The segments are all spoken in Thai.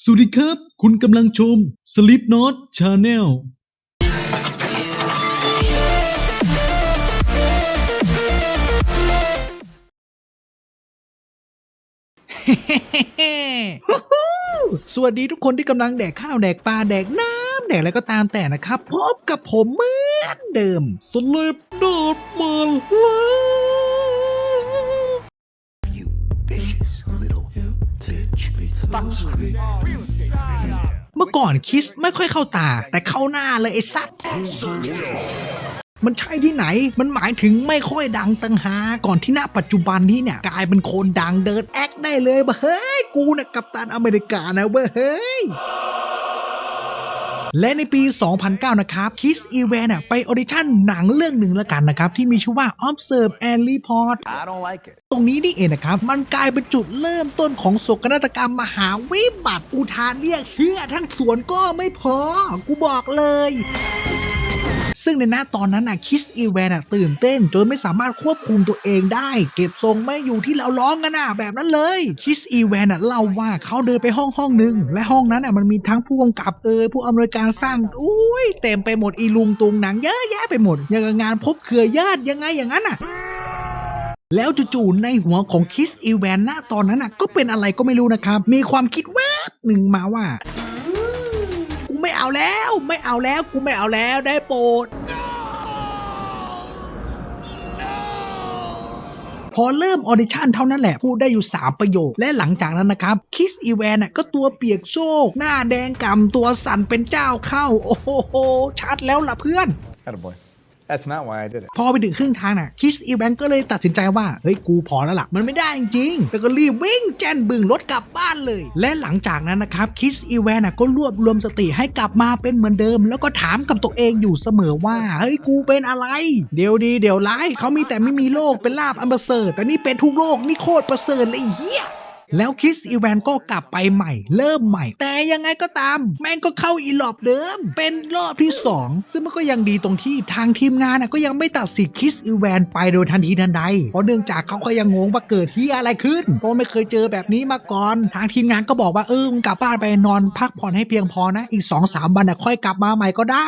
สวัสดีครับ คุณกำลังชม Sleep Not Channel สวัสดีทุกคนที่กำลังแดกข้าวแดกปลาแดกน้ำแดกอะไรก็ตามแต่นะครับ พบกับผมเหมือนเดิม Sleep Not มาแล้ว เมื่อก่อนคิสไม่ค่อยเข้าตา แต่เข้าหน้าเลยไอ้สัตว์มันใช่ที่ไหน มันหมายถึงไม่ค่อยดังตังหา ก่อนที่ณปัจจุบันนี้เนี่ย กลายเป็นคนดังเดินแอคได้เลยบะเฮ้ย กูนะกัปตันอเมริกานะเว้ยเฮ้ย และในปี 2009 นะครับ Kiss e v a n ไปออดิชั่นหนังเรื่องหนึ่งแล้วกันนะครับ ที่มีชื่อว่า Observe and Report I don't like it. ตรงนี้นี่เองนะครับ มันกลายเป็นจุดเริ่มต้นของโศกนาฏกรรมมหาวิบัติอุทานเรียกเฮือทั้งสวนก็ไม่พอ กูบอกเลย ซึ่งในหน้าตอนนั้นน่ะคิสอีแวนอะตื่นเต้น จนไม่สามารถควบคุมตัวเองได้ เก็บทรงไม่อยู่ที่เราร้องกันน่ะแบบนั้นเลยคิสอีแวนอะเล่าว่าเขาเดินไปห้องห้องหนึ่งและห้องนั้นอะมันมีทั้งผู้กำกับเอยผู้อำนวยการสร้างอุ้ยเต็มไปหมดอีลุงตุงหนังเยอะแยะไปหมดอย่างงานพบเครือญาติยังไงอย่างนั้นอะแล้วจู่ๆในหัวของคิสอีแวนณตอนนั้นน่ะก็เป็นอะไรก็ไม่รู้นะครับ มีความคิดแวบหนึ่งมาว่า เอาแล้ว ไม่เอาแล้ว กูไม่เอาแล้วได้โปรดพอเริ่มออดิชั่นเท่านั้นแหละ พูดได้อยู่ 3 ประโยค และหลังจากนั้นนะครับ คิสอีแวนก็ตัวเปียกโชกหน้าแดงกำตัวสั่นเป็นเจ้าเข้า โอ้โหชัดแล้วล่ะเพื่อน Attaboy. That's not why I did it. พอไปถึงครึ่งทางน่ะคิสอีแวนก็เลยตัดสินใจว่า เฮ้ย กูพอแล้วล่ะ มันไม่ได้จริงๆแล้วก็รีบวิ่งแจนบึงรถกลับบ้านเลย และหลังจากนั้นนะครับคิสอีแวน่ะก็รวบรวมสติให้กลับมาเป็นเหมือนเดิม แล้วก็ถามกับตัวเองอยู่เสมอว่า เฮ้ย กูเป็นอะไร เดี๋ยวดี เดี๋ยวร้ายเขามีแต่ไม่มีโรคเป็นลาบอันประเสริฐแต่นี่เป็นทุกโรคนี่โคตรประเสริฐเลยเฮีย แล้วคิสอีแวนก็กลับไปใหม่ เริ่มใหม่ แต่ยังไงก็ตาม แม่งก็เข้าอีหลอบเดิม เป็นรอบที่ 2 ซึ่งมันก็ยังดีตรงที่ทางทีมงานก็ยังไม่ตัดสิทธิ์คิสอีแวนไปโดยทันทีทันใด เพราะเนื่องจากเขาก็ยังงงว่าเกิดที่อะไรขึ้นเพราะไม่เคยเจอแบบนี้มาก่อน ทางทีมงานก็บอกว่าเออมึงกลับบ้านไปนอนพักผ่อนให้เพียงพอนะ อีก2-3วันน่ะค่อยกลับมาใหม่ก็ได้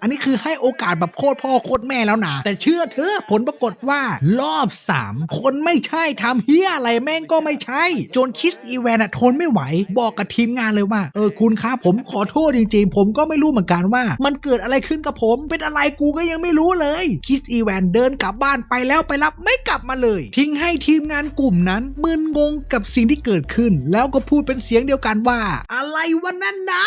อันนี้คือให้โอกาสแบบโคตรพ่อโคตรแม่แล้วนะแต่เชื่อเถอะผลปรากฏว่ารอบ 3 คนไม่ใช่ทำเฮียอะไรแม่งก็ไม่ใช่จนคิสอีแวนอะทนไม่ไหว บอกกับทีมงานเลยว่าเออคุณครับผมขอโทษจริงๆ ผมก็ไม่รู้เหมือนกันว่า มันเกิดอะไรขึ้นกับผม เป็นอะไรกูก็ยังไม่รู้เลยคิสอีแวนเดินกลับบ้านไปแล้วไปรับไม่กลับมาเลย ทิ้งให้ทีมงานกลุ่มนั้นมึนงงกับสิ่งที่เกิดขึ้น แล้วก็พูดเป็นเสียงเดียวกันว่า อะไรวะนั่นนะ